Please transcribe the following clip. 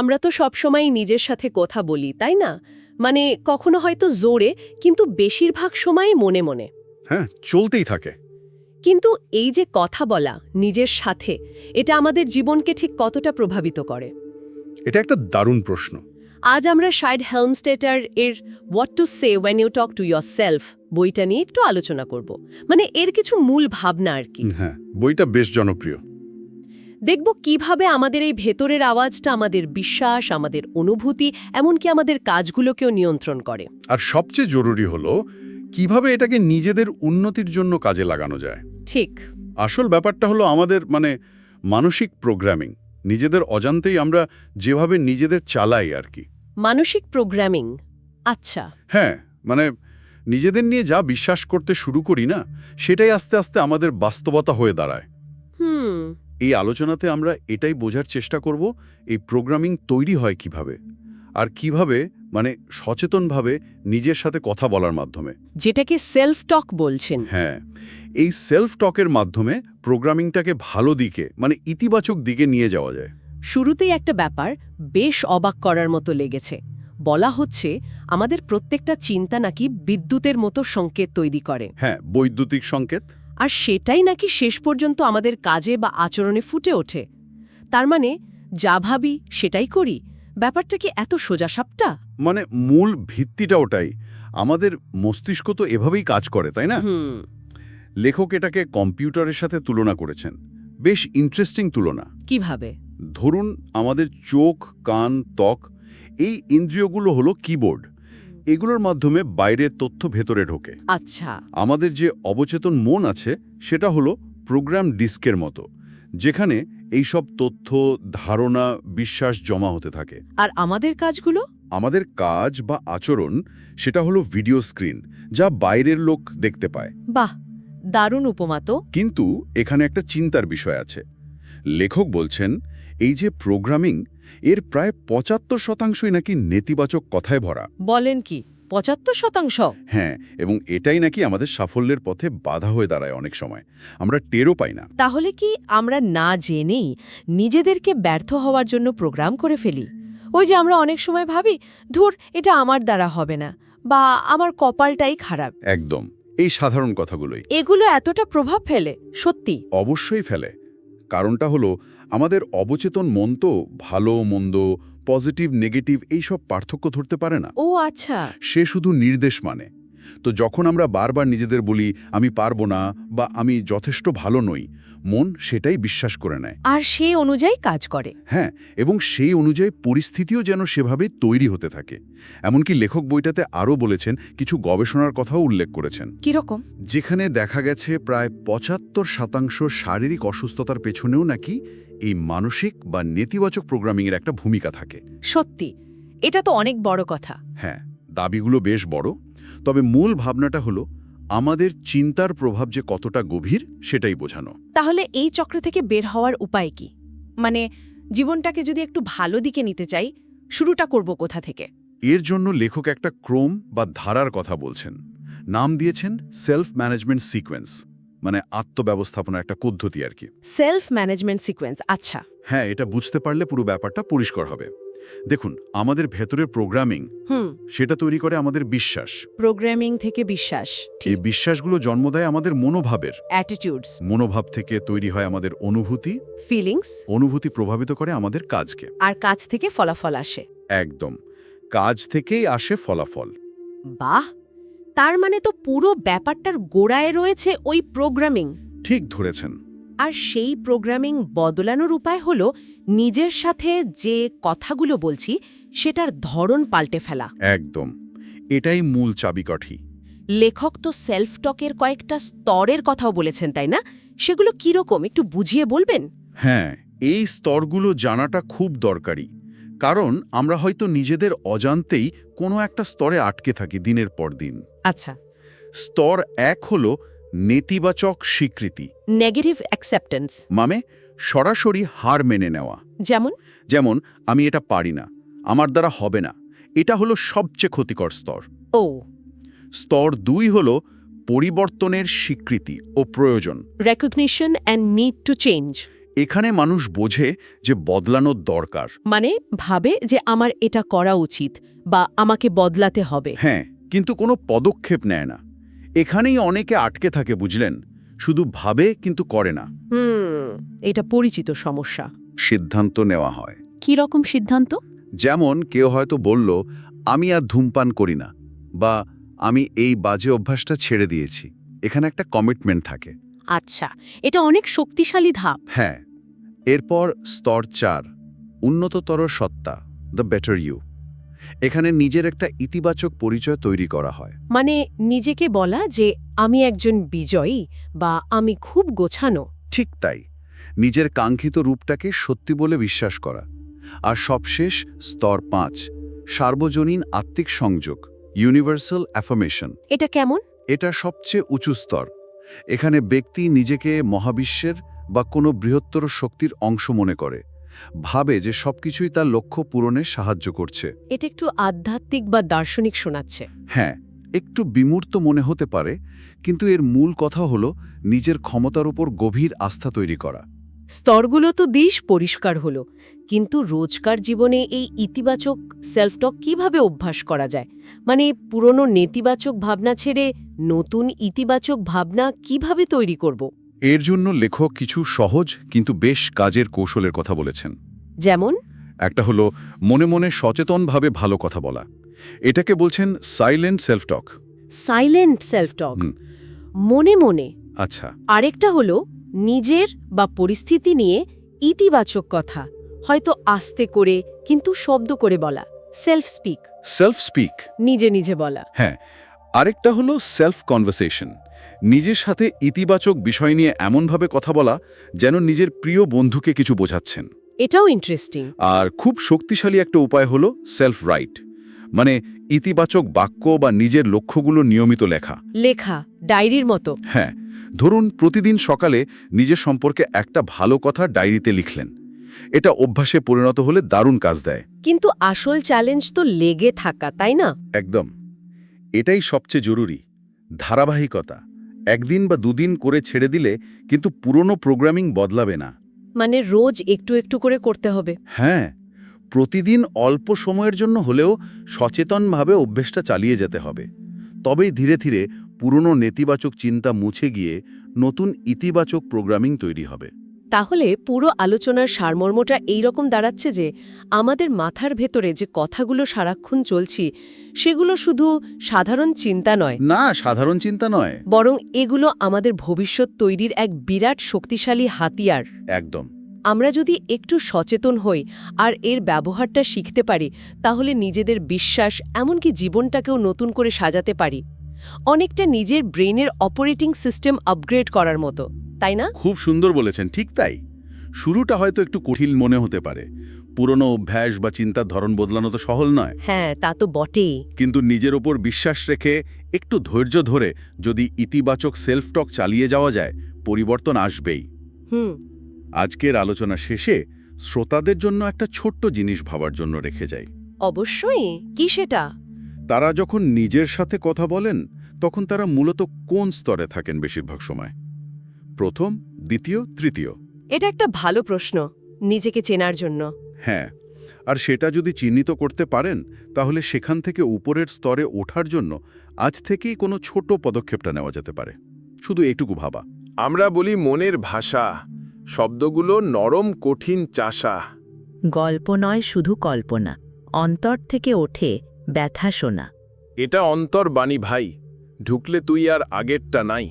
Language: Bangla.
আমরা তো সবসময় নিজের সাথে কথা বলি তাই না? মানে কখনো হয়তো জোরে কিন্তু বেশিরভাগ সময়ই মনে মনে। হ্যাঁ চলতেই থাকে। কিন্তু এই যে কথা বলা নিজের সাথে এটা আমাদের জীবনকে ঠিক কতটা প্রভাবিত করে? এটা একটা দারুণ প্রশ্ন। আজ আমরা শাইড হেলমস্টেটার এর what to say when you talk to your self বইটা নিয়ে একটু আলোচনা করব। মানে এর কিছু মূল ভাবনা আর কি। হ্যাঁ বইটা বেশ জনপ্রিয়। দেখব কীভাবে আমাদের এই ভেতরের আওয়াজটা আমাদের বিশ্বাস আমাদের অনুভূতি এমনকি আমাদের কাজগুলোকেও নিয়ন্ত্রণ করে। আর সবচেয়ে জরুরি হলো কীভাবে এটাকে নিজেদের উন্নতির জন্য কাজে লাগানো যায়। ঠিক। আসল ব্যাপারটা হলো আমাদের মানে মানসিক প্রোগ্রামিং নিজেদের অজান্তেই আমরা যেভাবে নিজেদের চালাই আর কি। মানসিক প্রোগ্রামিং আচ্ছা। হ্যাঁ মানে নিজেদের নিয়ে যা বিশ্বাস করতে শুরু করি না সেটাই আস্তে আস্তে আমাদের বাস্তবতা হয়ে দাঁড়ায়। এই আলোচনাতে আমরা এটাই বোঝার চেষ্টা করব এই প্রোগ্রামিং তৈরি হয় কীভাবে আর কীভাবে মানে সচেতনভাবে নিজের সাথে কথা বলার মাধ্যমে। যেটাকে সেলফ টক বলছেন। হ্যাঁ এই সেলফ টকের মাধ্যমে প্রোগ্রামিংটাকে ভালো দিকে মানে ইতিবাচক দিকে নিয়ে যাওয়া যায়। শুরুতেই একটা ব্যাপার বেশ অবাক করার মতো লেগেছে। বলা হচ্ছে আমাদের প্রত্যেকটা চিন্তা নাকি বিদ্যুতের মতো সংকেত তৈরি করে। হ্যাঁ বৈদ্যুতিক সংকেত। আর সেটাই নাকি শেষ পর্যন্ত আমাদের কাজে বা আচরণে ফুটে ওঠে। তার মানে যা ভাবি সেটাই করি। ব্যাপারটা কি এত সোজাসাপটা? মানে মূল ভিত্তিটা ওটাই। আমাদের মস্তিষ্ক তো এভাবেই কাজ করে তাই না? লেখক এটাকে কম্পিউটারের সাথে তুলনা করেছেন। বেশ ইন্টারেস্টিং তুলনা। কীভাবে? ধরুন আমাদের চোখ কান ত্বক এই ইন্দ্রিয়গুলো হলো কিবোর্ড এগুলোর মাধ্যমে বাইরের তথ্য ভেতরে ঢোকে। আচ্ছা। আমাদের যে অবচেতন মন আছে সেটা হলো প্রোগ্রাম ডিস্কের মতো যেখানে এই সব তথ্য ধারণা বিশ্বাস জমা হতে থাকে। আর আমাদের কাজগুলো? আমাদের কাজ বা আচরণ সেটা হলো ভিডিও স্ক্রিন যা বাইরের লোক দেখতে পায়। বাহ! দারুণ উপমা তো। কিন্তু এখানে একটা চিন্তার বিষয় আছে। লেখক বলছেন এই যে প্রোগ্রামিং এর প্রায় পঁচাত্তর শতাংশই নাকি নেতিবাচক কথায় ভরা। বলেন কি পঁচাত্তর শতাংশ? হ্যাঁ এবং এটাই নাকি আমাদের সাফল্যের পথে বাধা হয়ে দাঁড়ায় অনেক সময়। আমরা টেরও পাই না। তাহলে কি আমরা না জেনেই নিজেদেরকে ব্যর্থ হওয়ার জন্য প্রোগ্রাম করে ফেলি? ওই যে আমরা অনেক সময় ভাবি ধুর এটা আমার দ্বারা হবে না বা আমার কপালটাই খারাপ। একদম এই সাধারণ কথাগুলোই। এগুলো এতটা প্রভাব ফেলে সত্যি। অবশ্যই ফেলে। কারণটা হলো আমাদের অবচেতন মন তো ভালো মন্দ পজিটিভ নেগেটিভ এইসব পার্থক্য ধরতে পারে না। ও আচ্ছা। সে শুধু নির্দেশ মানে। তো যখন আমরা বারবার নিজেদের বলি আমি পারব না বা আমি যথেষ্ট ভালো নই মন সেটাই বিশ্বাস করে নেয়। আর সেই অনুযায়ী কাজ করে। হ্যাঁ এবং সেই অনুযায়ী পরিস্থিতিও যেন সেভাবে তৈরি হতে থাকে। এমনকি লেখক বইটাতে আরও বলেছেন কিছু গবেষণার কথাও উল্লেখ করেছেন। কীরকম যেখানে দেখা গেছে প্রায় পঁচাত্তর শতাংশ শারীরিক অসুস্থতার পেছনেও নাকি এই মানসিক বা নেতিবাচক প্রোগ্রামিংয়ের একটা ভূমিকা থাকে। সত্যি এটা তো অনেক বড় কথা। হ্যাঁ দাবিগুলো বেশ বড়। তবে মূল ভাবনাটা হলো আমাদের চিন্তার প্রভাব যে কতটা গভীর সেটাই বোঝানো। তাহলে এই চক্র থেকে বের হওয়ার উপায় কি? মানে জীবনটাকে যদি একটু ভালো দিকে নিতে চাই শুরুটা করব কোথা থেকে? এর জন্য লেখক একটা ক্রম বা ধারার কথা বলছেন। নাম দিয়েছেন সেলফ ম্যানেজমেন্ট সিকোয়েন্স মানে আত্মব্যবস্থাপনার একটা পদ্ধতি আর কি। সেলফ ম্যানেজমেন্ট সিকোয়েন্স আচ্ছা। হ্যাঁ এটা বুঝতে পারলে পুরো ব্যাপারটা পরিষ্কার হবে। দেখুন আমাদের ভেতরের প্রোগ্রামিং হুম। সেটা তৈরি করে আমাদের বিশ্বাস। প্রোগ্রামিং থেকে বিশ্বাস এই বিশ্বাসগুলো জন্ম দেয় আমাদের মনোভাবের। অ্যাটিটিউডস মনোভাব থেকে তৈরি হয় আমাদের অনুভূতি। ফিলিংস অনুভূতি প্রভাবিত করে আমাদের কাজকে। আর কাজ থেকে ফলাফল আসে। একদম। কাজ থেকেই আসে ফলাফল। বাহ! তার মানে তো পুরো ব্যাপারটার গোড়ায় রয়েছে ওই প্রোগ্রামিং ঠিক ধরেছেন। আর সেই প্রোগ্রামিং বদলানোর উপায় হল নিজের সাথে যে কথাগুলো বলছি সেটার ধরন পাল্টে ফেলা। একদম। এটাই মূল চাবিকাঠি। লেখক তো সেলফ টকের কয়েকটা স্তরের কথাও বলেছেন তাই না? সেগুলো কীরকম একটু বুঝিয়ে বলবেন? হ্যাঁ এই স্তরগুলো জানাটা খুব দরকারি। কারণ আমরা হয়তো নিজেদের অজান্তেই কোনো একটা স্তরে আটকে থাকি দিনের পর দিন। আচ্ছা। স্তর এক হল নেতিবাচক স্বীকৃতি। নেগেটিভ অ্যাকসেপ্টেন্স মানে সরাসরি হার মেনে নেওয়া। যেমন? যেমন আমি এটা পারি না আমার দ্বারা হবে না এটা হলো সবচেয়ে ক্ষতিকর স্তর। ও। স্তর দুই হল পরিবর্তনের স্বীকৃতি ও প্রয়োজন। Recognition and need to change এখানে মানুষ বোঝে যে বদলানোর দরকার। মানে ভাবে যে আমার এটা করা উচিত বা আমাকে বদলাতে হবে। হ্যাঁ কিন্তু কোনো পদক্ষেপ নেয় না। এখানেই অনেকে আটকে থাকে বুঝলেন? শুধু ভাবে কিন্তু করে না। হুম এটা পরিচিত সমস্যা। সিদ্ধান্ত নেওয়া হয়। কি রকম সিদ্ধান্ত? যেমন কেউ হয়তো বলল আমি আর ধূমপান করি না বা আমি এই বাজে অভ্যাসটা ছেড়ে দিয়েছি। এখানে একটা কমিটমেন্ট থাকে। আচ্ছা এটা অনেক শক্তিশালী ধাপ। হ্যাঁ। এরপর স্তর চার উন্নততর সত্তা দ্য বেটার ইউ এখানে নিজের একটা ইতিবাচক পরিচয় তৈরি করা হয়। মানে নিজেকে বলা যে আমি একজন বিজয়ী বা আমি খুব গোছানো। ঠিক তাই। নিজের কাঙ্ক্ষিত রূপটাকে সত্যি বলে বিশ্বাস করা। আর সবশেষ স্তর পাঁচ সার্বজনীন আত্মিক সংযোগ ইউনিভার্সাল অ্যাফার্মেশন এটা কেমন? এটা সবচেয়ে উঁচু স্তর। এখানে ব্যক্তি নিজেকে মহাবিশ্বের বা কোনো বৃহত্তর শক্তির অংশ মনে করে। ভাবে যে সবকিছুই তার লক্ষ্য পূরণে সাহায্য করছে। এটা একটু আধ্যাত্মিক বা দার্শনিক শোনাচ্ছে। হ্যাঁ একটু বিমূর্ত মনে হতে পারে কিন্তু এর মূল কথা হলো নিজের ক্ষমতার উপর গভীর আস্থা তৈরি করা। স্তরগুলো তো দিশ পরিষ্কার হলো কিন্তু রোজকার জীবনে এই ইতিবাচক সেলফটক কীভাবে অভ্যাস করা যায়? মানে পুরনো নেতিবাচক ভাবনা ছেড়ে নতুন ইতিবাচক ভাবনা কীভাবে তৈরি করব? এর জন্য লেখক কিছু সহজ কিন্তু বেশ কাজের কৌশলের কথা বলেছেন। যেমন? একটা হলো মনে মনে সচেতনভাবে ভালো কথা বলা। এটাকে বলছেন silent self talk silent self talk হুম। মনে মনে। আচ্ছা। আরেকটা হলো নিজের বা পরিস্থিতি নিয়ে ইতিবাচক কথা। হয়তো আস্তে করে কিন্তু শব্দ করে বলা। সেলফ স্পিক সেলফ স্পিক নিজে নিজে বলা। হ্যাঁ। আরেকটা হলো সেলফ কনভারসেশন নিজের সাথে ইতিবাচক বিষয় নিয়ে এমনভাবে কথা বলা যেন নিজের প্রিয় বন্ধুকে কিছু বোঝাচ্ছেন। এটাও ইন্টারেস্টিং আর খুব শক্তিশালী একটা উপায় হলো সেলফ রাইট মানে ইতিবাচক বাক্য বা নিজের লক্ষ্যগুলো নিয়মিত লেখা। লেখা ডায়েরির মতো। হ্যাঁ ধরুন প্রতিদিন সকালে নিজের সম্পর্কে একটা ভালো কথা ডায়েরিতে লিখলেন। এটা অভ্যাসে পরিণত হলে দারুণ কাজ দেয়। কিন্তু আসল চ্যালেঞ্জ তো লেগে থাকা তাই না? একদম। এটাই সবচেয়ে জরুরি। ধারাবাহিকতা। একদিন বা দুদিন করে ছেড়ে দিলে কিন্তু পুরনো প্রোগ্রামিং বদলাবে না। মানে রোজ একটু একটু করে করতে হবে। হ্যাঁ প্রতিদিন অল্প সময়ের জন্য হলেও সচেতনভাবে অভ্যেসটা চালিয়ে যেতে হবে। তবেই ধীরে ধীরে পুরনো নেতিবাচক চিন্তা মুছে গিয়ে নতুন ইতিবাচক প্রোগ্রামিং তৈরি হবে। তাহলে পুরো আলোচনার সারমর্মটা এই রকম দাঁড়াচ্ছে যে আমাদের মাথার ভেতরে যে কথাগুলো সারাক্ষণ চলছি সেগুলো শুধু সাধারণ চিন্তা নয়। না সাধারণ চিন্তা নয়। বরং এগুলো আমাদের ভবিষ্যৎ তৈরির এক বিরাট শক্তিশালী হাতিয়ার। একদম। আমরা যদি একটু সচেতন হই আর এর ব্যবহারটা শিখতে পারি তাহলে নিজেদের বিশ্বাস এমনকি জীবনটাকেও নতুন করে সাজাতে পারি। অনেকটা নিজের ব্রেনের অপারেটিং সিস্টেম আপগ্রেড করার মতো। তাই না? খুব সুন্দর বলেছেন ঠিক তাই। শুরুটা হয়তো একটু কঠিন মনে হতে পারে। পুরনো অভ্যাস বা চিন্তার ধরন বদলানো তো সহল নয়। হ্যাঁ তা তো বটেই। কিন্তু নিজের ওপর বিশ্বাস রেখে একটু ধৈর্য ধরে যদি ইতিবাচক সেলফ টক চালিয়ে যাওয়া যায় পরিবর্তন আসবেই। হুম। আজকের আলোচনা শেষে শ্রোতাদের জন্য একটা ছোট্ট জিনিস ভাবার জন্য রেখে যাই। অবশ্যই কি সেটা? তারা যখন নিজের সাথে কথা বলেন তখন তারা মূলত কোন স্তরে থাকেন বেশিরভাগ সময়? প্রথম দ্বিতীয় তৃতীয়? এটা একটা ভালো প্রশ্ন নিজেকে চেনার জন্য। হ্যাঁ আর সেটা যদি চিহ্নিত করতে পারেন তাহলে সেখান থেকে উপরের স্তরে ওঠার জন্য আজ থেকেই কোনো ছোট পদক্ষেপটা নেওয়া যেতে পারে। শুধু এটুকু ভাবা। আমরা বলি মনের ভাষা শব্দগুলো নরম কঠিন চাষা। গল্প নয় শুধু কল্পনা অন্তর থেকে ওঠে ব্যথা শোনা। এটা অন্তর্বাণী ভাই ঢুকলে তুই আর আগেরটা নাই।